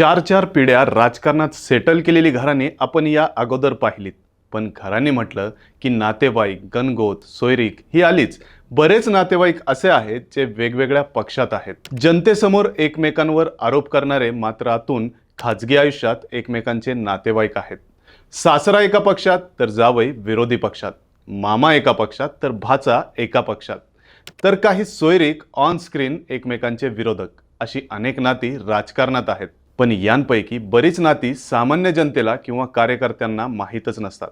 चार चार पिढ्या राजकारणात सेटल केलेली घराणे आपण या अगोदर पाहिलीत. पण घराणे म्हटलं की नातेवाईक गणगोत सोयरीक ही आलीच. बरेच नातेवाईक असे आहेत जे वेगवेगळ्या पक्षात आहेत. जनतेसमोर एकमेकांवर आरोप करणारे मात्र आतून खाजगी आयुष्यात एकमेकांचे नातेवाईक आहेत. सासरा एका पक्षात तर जावई विरोधी पक्षात. मामा एका पक्षात तर भाचा एका पक्षात. तर काही सोयरीक ऑन स्क्रीन एकमेकांचे विरोधक अशी अनेक नाती राजकारणात आहेत. पण यांपैकी बरीच नाती सामान्य जनतेला किंवा कार्यकर्त्यांना माहीतच नसतात.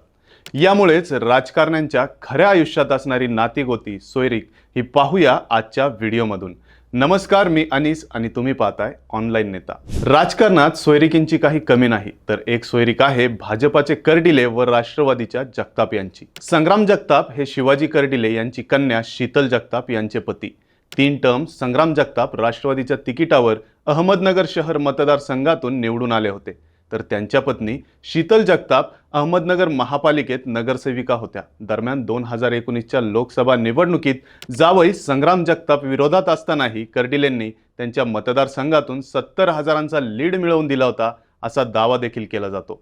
यामुळेच राजकारण्यांच्या खऱ्या आयुष्यात असणारी नातीगोती सोयरीक ही पाहूया आजच्या व्हिडिओमधून. नमस्कार मी अनिस आणि तुम्ही पाहताय ऑनलाईन नेता. राजकारणात सोयरिकींची काही कमी नाही तर एक सोयरिक आहे भाजपाचे कर्डिले व राष्ट्रवादीच्या जगताप यांची. संग्राम जगताप हे शिवाजी कर्डिले यांची कन्या शीतल जगताप यांचे पती. तीन टर्म संग्राम जगताप राष्ट्रवादीच्या तिकिटावर अहमदनगर शहर मतदारसंघातून निवडून आले होते. तर त्यांच्या पत्नी शीतल जगताप अहमदनगर महापालिकेत नगरसेविका होत्या. दरम्यान दोन हजार एकोणीसच्या लोकसभा निवडणुकीत जावई संग्राम जगताप विरोधात असतानाही कर्डिलेंनी त्यांच्या मतदारसंघातून सत्तर हजारांचा लीड मिळवून दिला होता असा दावा देखील केला जातो.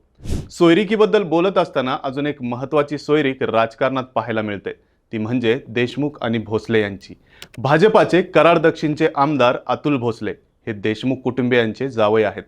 सोयरिकीबद्दल बोलत असताना अजून एक महत्त्वाची सोयरीक राजकारणात पाहायला मिळते. ती म्हणजे देशमुख आणि भोसले यांची. भाजपाचे कराड दक्षिणचे आमदार अतुल भोसले हे देशमुख कुटुंबियांचे जावई आहेत.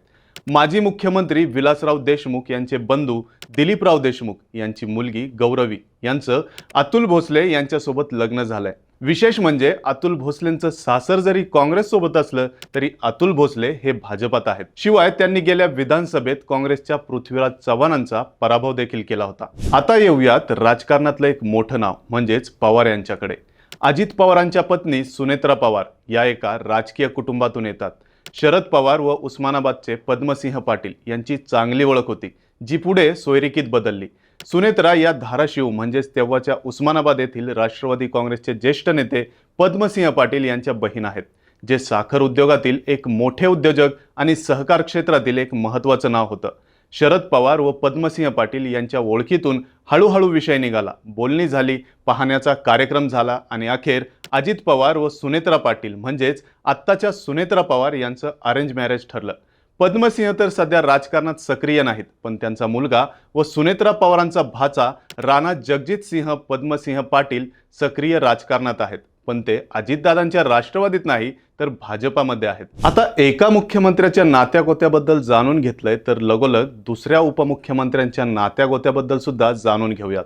माजी मुख्यमंत्री विलासराव देशमुख यांचे बंधू दिलीपराव देशमुख यांची मुलगी गौरवी यांचं अतुल भोसले यांच्यासोबत लग्न झालंय. विशेष म्हणजे अतुल भोसलेंचं सासर जरी काँग्रेस सोबत असलं तरी अतुल भोसले हे भाजपात आहेत. शिवाय त्यांनी गेल्या विधानसभेत काँग्रेसच्या पृथ्वीराज चव्हाणांचा पराभव देखील केला होता. आता येऊयात राजकारणातलं एक मोठं नाव म्हणजेच पवार यांच्याकडे. अजित पवारांच्या पत्नी सुनेत्रा पवार या एका राजकीय कुटुंबातून येतात. शरद पवार व उस्मानाबादचे पद्मसिंह पाटील यांची चांगली ओळख होती जी पुढे सोयरिकीत बदलली. सुनेत्रा या धाराशिव म्हणजेच तेव्हाच्या उस्मानाबाद येथील राष्ट्रवादी काँग्रेसचे ज्येष्ठ नेते पद्मसिंह पाटील यांच्या बहीण आहेत जे साखर उद्योगातील एक मोठे उद्योजक आणि सहकार क्षेत्रातील एक महत्त्वाचं नाव होतं. शरद पवार व पद्मसिंह पाटील यांच्या ओळखीतून हळूहळू विषय निघाला. बोलणी झाली पाहण्याचा कार्यक्रम झाला आणि अखेर अजित पवार व सुनेत्रा पाटील म्हणजेच आत्ताच्या सुनेत्रा पवार यांचं अरेंज मॅरेज ठरलं. पद्मसिंह तर सध्या राजकारणात सक्रिय नाहीत पण त्यांचा मुलगा व सुनेत्रा पवारांचा भाचा राणा जगजित सिंह पद्मसिंह पाटील सक्रिय राजकारणात आहेत. पण ते अजितदादांच्या राष्ट्रवादीत नाही तर भाजपामध्ये आहेत. आता एका मुख्यमंत्र्याच्या नात्यागोत्याबद्दल जाणून घेतलंय तर लगोलग दुसऱ्या उपमुख्यमंत्र्यांच्या नात्यागोत्याबद्दल सुद्धा जाणून घेऊयात.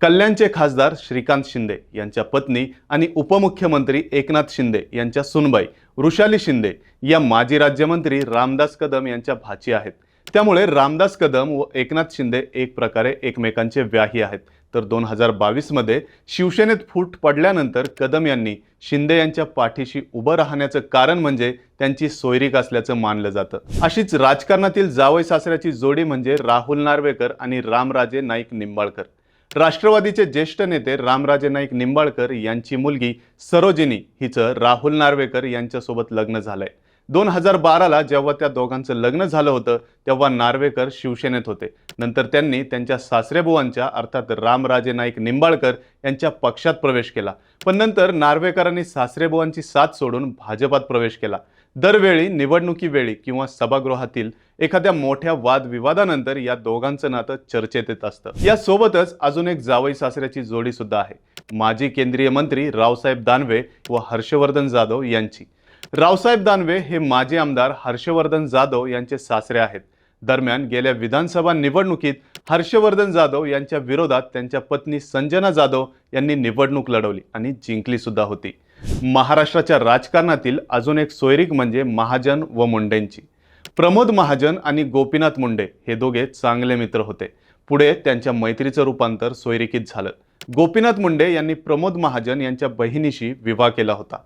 कल्याणचे खासदार श्रीकांत शिंदे यांच्या पत्नी आणि उपमुख्यमंत्री एकनाथ शिंदे यांच्या सुनबाई वृषाली शिंदे या माजी राज्यमंत्री रामदास कदम यांच्या भाची आहेत. त्यामुळे रामदास कदम व एकनाथ शिंदे एक प्रकारे एकमेकांचे व्याही आहेत. तर दोन हजार बावीसमध्ये शिवसेनेत फूट पडल्यानंतर कदम यांनी शिंदे यांच्या पाठीशी उभं राहण्याचं कारण म्हणजे त्यांची सोयरीक असल्याचं मानलं जातं. अशीच राजकारणातील जावई सासऱ्याची जोडी म्हणजे राहुल नार्वेकर आणि रामराजे नाईक निंबाळकर. राष्ट्रवादीचे ज्येष्ठ नेते रामराजे नाईक निंबाळकर यांची मुलगी सरोजिनी हिचं राहुल नार्वेकर यांच्यासोबत लग्न झालंय. दोन हजार बाराला जेव्हा त्या दोघांचं लग्न झालं होतं तेव्हा नार्वेकर शिवसेनेत होते. नंतर त्यांनी त्यांच्या सासरेबुवांच्या अर्थात रामराजे नाईक निंबाळकर यांच्या पक्षात प्रवेश केला. पण नंतर नार्वेकरांनी सासरेबुवांची साथ सोडून भाजपात प्रवेश केला. दरवेळी निवडणुकीवेळी किंवा सभागृहातील एखाद्या मोठ्या वादविवादानंतर या दोघांचं नातं चर्चेत येत असतं. यासोबतच अजून एक जावई सासऱ्याची जोडी सुद्धा आहे. माजी केंद्रीय मंत्री रावसाहेब दानवे व हर्षवर्धन जाधव यांची. रावसाहेब दानवे हे माजी आमदार हर्षवर्धन जाधव यांचे सासरे आहेत. दरम्यान गेल्या विधानसभा निवडणुकीत हर्षवर्धन जाधव यांच्या विरोधात त्यांच्या पत्नी संजना जाधव यांनी निवडणूक लढवली आणि जिंकली सुद्धा होती. महाराष्ट्राच्या राजकारणातील अजून एक सोयरीक म्हणजे महाजन व मुंडेंची. प्रमोद महाजन आणि गोपीनाथ मुंडे हे दोघे चांगले मित्र होते. पुढे त्यांच्या मैत्रीचं रूपांतर सोयरिकीत झालं. गोपीनाथ मुंडे यांनी प्रमोद महाजन यांच्या बहिणीशी विवाह केला होता.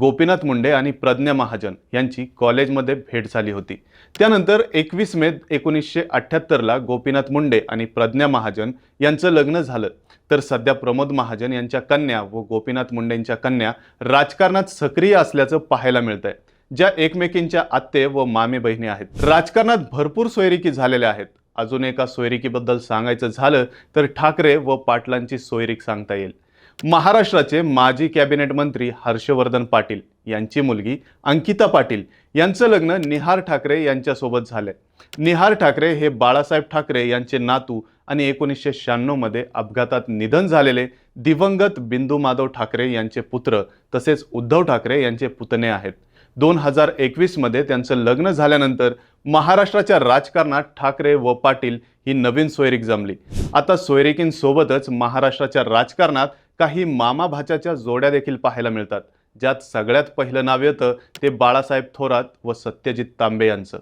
गोपीनाथ मुंडे आणि प्रज्ञा महाजन यांची कॉलेजमध्ये भेट झाली होती. त्यानंतर एकवीस मे एकोणीसशे अठ्ठ्याहत्तरला गोपीनाथ मुंडे आणि प्रज्ञा महाजन यांचं लग्न झालं. तर सध्या प्रमोद महाजन यांच्या कन्या व गोपीनाथ मुंडेंच्या कन्या राजकारणात सक्रिय असल्याचं पाहायला मिळतंय. ज्या एकमेकींच्या आत्ते व मामे बहिणी आहेत. राजकारणात भरपूर सोयरिकी झालेल्या आहेत. अजून एका सोयरिकीबद्दल सांगायचं झालं तर ठाकरे व पाटलांची सोयरीक सांगता येईल. महाराष्ट्राचे माजी कॅबिनेट मंत्री हर्षवर्धन पाटील यांची मुलगी अंकिता पाटील यांचं लग्न निहार ठाकरे यांच्यासोबत झालंय. निहार ठाकरे हे बाळासाहेब ठाकरे यांचे नातू आणि एकोणीसशे शहाण्णवमध्ये अपघातात निधन झालेले दिवंगत बिंदू माधव ठाकरे यांचे पुत्र तसेच उद्धव ठाकरे यांचे पुतणे आहेत. दोन हजार एकवीसमध्ये त्यांचं लग्न झाल्यानंतर महाराष्ट्राच्या राजकारणात ठाकरे व पाटील ही नवीन सोयरीक जमली. आता सोयरिकींसोबतच महाराष्ट्राच्या राजकारणात काही मामा भाच्याच्या जोड्या देखील पाहायला मिळतात ज्यात सगळ्यात पहिलं नाव येतं ते बाळासाहेब थोरात व सत्यजित तांबे यांचं.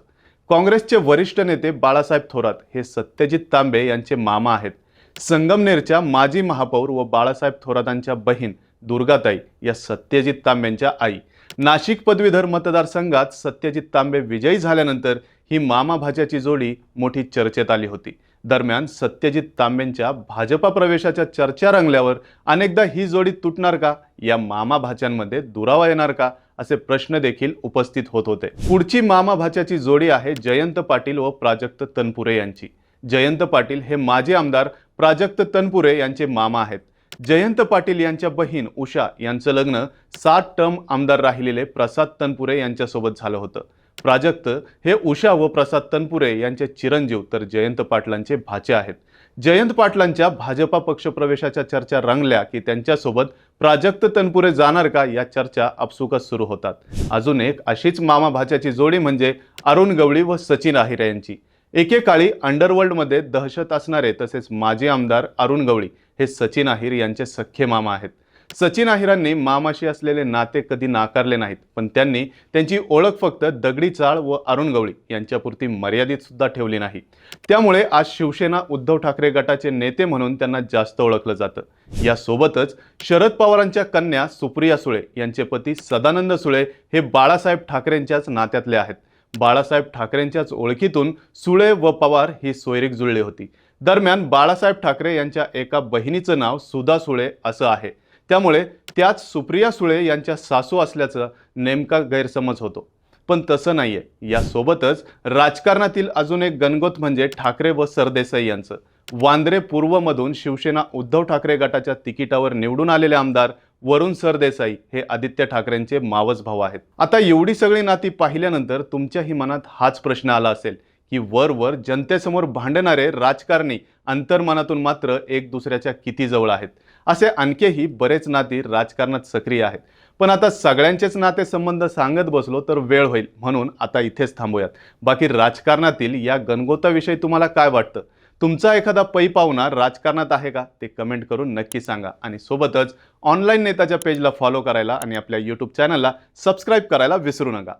काँग्रेसचे वरिष्ठ नेते बाळासाहेब थोरात हे सत्यजित तांबे यांचे मामा आहेत. संगमनेरच्या माजी महापौर व बाळासाहेब थोरातांच्या बहीण दुर्गाताई या सत्यजित तांब्यांच्या आई. नाशिक पदवीधर मतदारसंघात सत्यजित तांबे विजयी झाल्यानंतर ही मामा भाच्याची जोडी मोठी चर्चेत आली होती. दरम्यान सत्यजित तांबेंच्या भाजपा प्रवेशाच्या चर्चा रंगल्यावर अनेकदा ही जोडी तुटणार का? या मामा भाच्यांमध्ये दुरावा येणार का? असे प्रश्न देखील उपस्थित होत होते. पुढची मामा भाच्याची जोडी आहे जयंत पाटील व प्राजक्त तनपुरे यांची. जयंत पाटील हे माजी आमदार प्राजक्त तनपुरे यांचे मामा आहेत. जयंत पाटील यांच्या बहीण उषा यांचं लग्न सात टर्म आमदार राहिलेले प्रसाद तनपुरे यांच्यासोबत झालं होतं. प्राजक्त हे उषा व प्रसाद तनपुरे यांचे चिरंजीव तर जयंत पाटलांचे भाचे आहेत. जयंत पाटलांच्या भाजपा पक्षप्रवेशाच्या चर्चा रंगल्या की त्यांच्यासोबत प्राजक्त तनपुरे जाणार का या चर्चा आपसुकच सुरू होतात. अजून एक अशीच मामा भाच्याची जोडी म्हणजे अरुण गवळी व सचिन आहिरे यांची. एकेकाळी अंडरवर्ल्डमध्ये दहशत असणारे तसेच माजी आमदार अरुण गवळी हे सचिन आहिर यांचे सख्खे मामा आहेत. सचिन आहिरांनी मामाशी असलेले नाते कधी नाकारले नाहीत पण त्यांनी त्यांची ओळख फक्त दगडी चाळ व अरुण गवळी यांच्यापुरती मर्यादित सुद्धा ठेवली नाही. त्यामुळे आज शिवसेना उद्धव ठाकरे गटाचे नेते म्हणून त्यांना जास्त ओळखलं जातं. यासोबतच शरद पवारांच्या कन्या सुप्रिया सुळे यांचे पती सदानंद सुळे हे बाळासाहेब ठाकरेंच्याच नात्यातले आहेत. बाळासाहेब ठाकरेंच्याच ओळखीतून सुळे व पवार ही सोयरीक जुळली होती. दरम्यान बाळासाहेब ठाकरे यांच्या एका बहिणीचं नाव सुधा सुळे असं आहे. त्यामुळे त्याच सुप्रिया सुळे यांच्या सासू असल्याचं नेमका गैरसमज होतो. पण तसं नाहीये. यासोबतच राजकारणातील अजून एक गणगोत म्हणजे ठाकरे व सरदेसाई यांचं. वांद्रे पूर्वमधून शिवसेना उद्धव ठाकरे गटाच्या तिकिटावर निवडून आलेले आमदार वरुण सरदेसाई हे आदित्य ठाकरेंचे मावस भाऊ आहेत. आता एवढी सगळी नाती पाहिल्यानंतर तुमच्याही मनात हाच प्रश्न आला असेल की वरवर जनतेसमोर भांडणारे राजकारणी अंतर्मनातून मात्र एक दुसऱ्याच्या किती जवळ आहेत. असे आणखीही बरेच नाती राजकारणात सक्रिय आहेत. पण आता सगळ्यांचेच नाते संबंध सांगत बसलो तर वेळ होईल म्हणून आता इथेच थांबूयात. बाकी राजकारणातील या गणगोताविषयी तुम्हाला काय वाटतं? तुमचा एखादा पै पाहुणा राजकारणात आहे का? ते कमेंट करून नक्की सांगा. आणि सोबतच ऑनलाईन नेताच्या पेजला फॉलो करायला आणि आपल्या यूट्यूब चॅनलला सबस्क्राईब करायला विसरू नका.